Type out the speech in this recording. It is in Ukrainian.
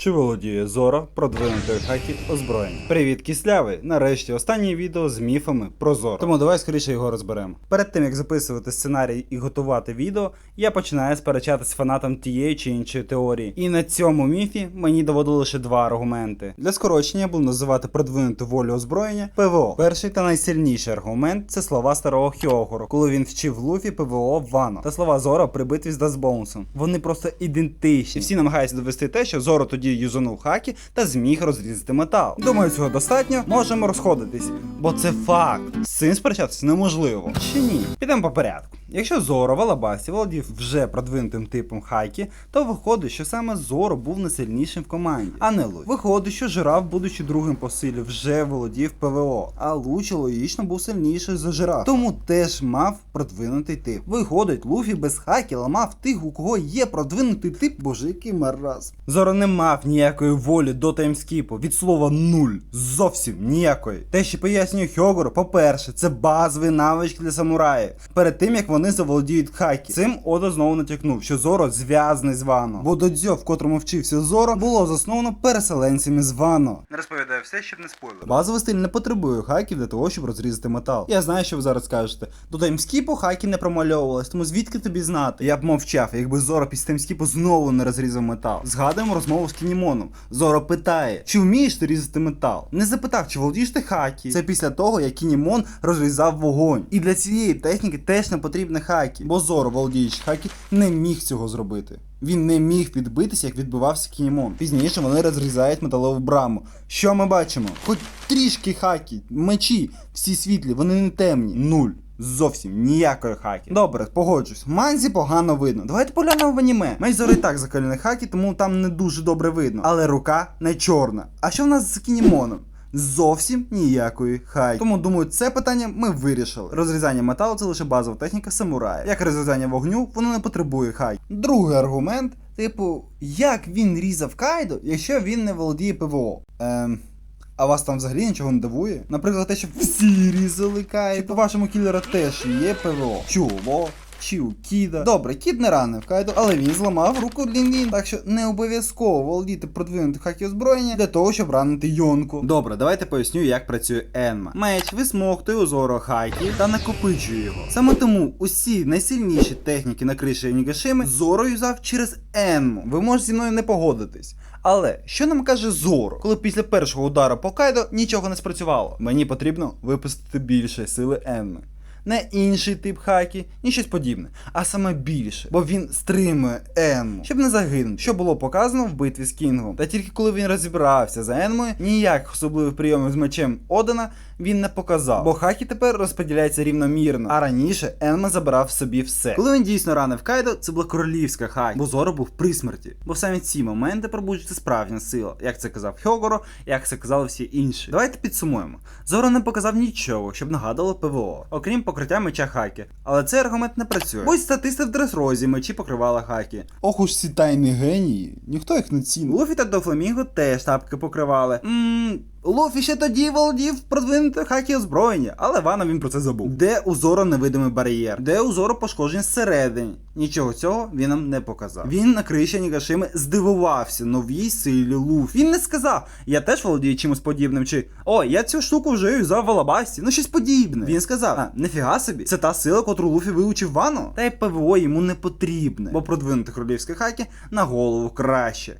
Чи володіє Зора продвинутої хакі озброєння? Привіт, кислявий! Нарешті останнє відео з міфами про Зоро. Тому давай скоріше його розберемо. Перед тим як записувати сценарій і готувати відео, я починаю сперечатися з фанатом тієї чи іншої теорії. І на цьому міфі мені доводили лише два аргументи. Для скорочення я буду називати продвинуту волю озброєння ПВО. Перший та найсильніший аргумент це слова старого Хьогору, коли він вчив Луфі ПВО Вано. Та слова Зора при битві з Дасбоунсом. Вони просто ідентичні. І всі намагаються довести те, що Зоро тоді юзанув хакі та зміг розрізати метал. Думаю, цього достатньо. Можемо розходитись, бо це факт. З цим сперечатися неможливо. Чи ні? Підемо по порядку. Якщо Зоро в Алабасі володів вже продвинутим типом хайки, то виходить, що саме Зоро був найсильнішим в команді, а не Луч. Виходить, що жираф, будучи другим по силі, вже володів ПВО, а Лучі логічно був сильніший за жираф, тому теж мав продвинутий тип. Виходить, Луфі без хайки ламав тих, у кого є продвинутий тип, боже, мараз. Зоро не мав ніякої волі до таймскіпу, від слова нуль. Зовсім ніякої. Те, що пояснює Хьогору, по-перше, це базовий навички для самураїв. Перед тим як вони заволодіють хакі. Цим Ода знову натякнув, що Зоро зв'язаний з Вано. Бо додзьо, в котрому вчився Зоро, було засновано переселенцями з Вано. Не все, щоб не спойлер. Базовий стиль не потребує хаків для того, щоб розрізати метал. Я знаю, що ви зараз скажете. До таймскіпу хакі не промальовувалось, тому звідки тобі знати? Я б мовчав, якби Зоро після таймскіпу знову не розрізав метал. Згадуємо розмову з Кінімоном. Зоро питає, чи вмієш ти різати метал? Не запитав, чи володієш ти хакі. Це після того, як Кінімон розрізав вогонь. І для цієї техніки теж не потрібне хакі, бо Зоро, володіючи хакі, не міг цього зробити. Він не міг підбитися, як відбивався Кінімон. Пізніше вони розрізають металову браму. Що ми бачимо? Хоч трішки хакі, мечі, всі світлі, вони не темні. Нуль. Зовсім ніякої хакі. Добре, погоджусь. Манзі погано видно. Давайте поглянемо в аніме. Меч Зори і так закалений хакі, тому там не дуже добре видно. Але рука не чорна. А що в нас з кінімоном? Зовсім ніякої хай. Тому думаю, це питання ми вирішили. Розрізання металу це лише базова техніка самурая. Як розрізання вогню, воно не потребує хай. Другий аргумент, типу, як він різав кайдо, якщо він не володіє ПВО? Ем. А вас там взагалі нічого не дивує? Наприклад, те, що всі різали кайдо. Чи по вашому кілера теж є ПВО? Чого? Чи Кіда. Добре, кід не ранив Кайдо, але він зламав руку Лін-Лін, так що не обов'язково володіти продвинутим хакі озброєння для того, щоб ранити Йонку. Добре, давайте поясню, як працює Енма. Меч висмоктує у Зоро хакі та накопичує його. Саме тому усі найсильніші техніки на криші Нігашими Зоро юзав через Енму. Ви можете зі мною не погодитись. Але що нам каже Зоро, коли після першого удару по Кайдо нічого не спрацювало? Мені потрібно випустити більше сили Енми. Не інший тип хакі, ні щось подібне, а саме більше, бо він стримує Енму, щоб не загинув, що було показано в битві з Кінгом. Та тільки коли він розібрався за Енмою, ніяких особливих прийомів з мечем Одена він не показав, бо хакі тепер розподіляється рівномірно. А раніше Енма забирав собі все. Коли він дійсно ранив Кайдо, це була королівська хакі, бо Зоро був при смерті. Бо саме ці моменти пробуджується справжня сила, як це казав Хьогоро, як це казали всі інші. Давайте підсумуємо. Зоро не показав нічого, щоб нагадувало ПВО, окрім покриття меча хакі. Але цей аргумент не працює. Ось статисти в дресрозі мечі покривала хакі. Ох уж ці тайні генії, ніхто їх не цінив. Луфі та Дофламінго теж тапки покривали. Ммм. Луфі ще тоді володів продвинути хакі озброєння, але Вано він про це забув. Де у Зоро невидимий бар'єр, де у Зоро пошкодження зсередині. Нічого цього він нам не показав. Він на криші Нігашими здивувався новій силі Луфі. Він не сказав, я теж володію чимось подібним, чи о, я цю штуку вже юзав в ну щось подібне. Він сказав, а нефіга собі, це та сила, котру Луфі вивчив Вано. Та й ПВО йому не потрібне, бо продвинути королівське хакі на голову краще.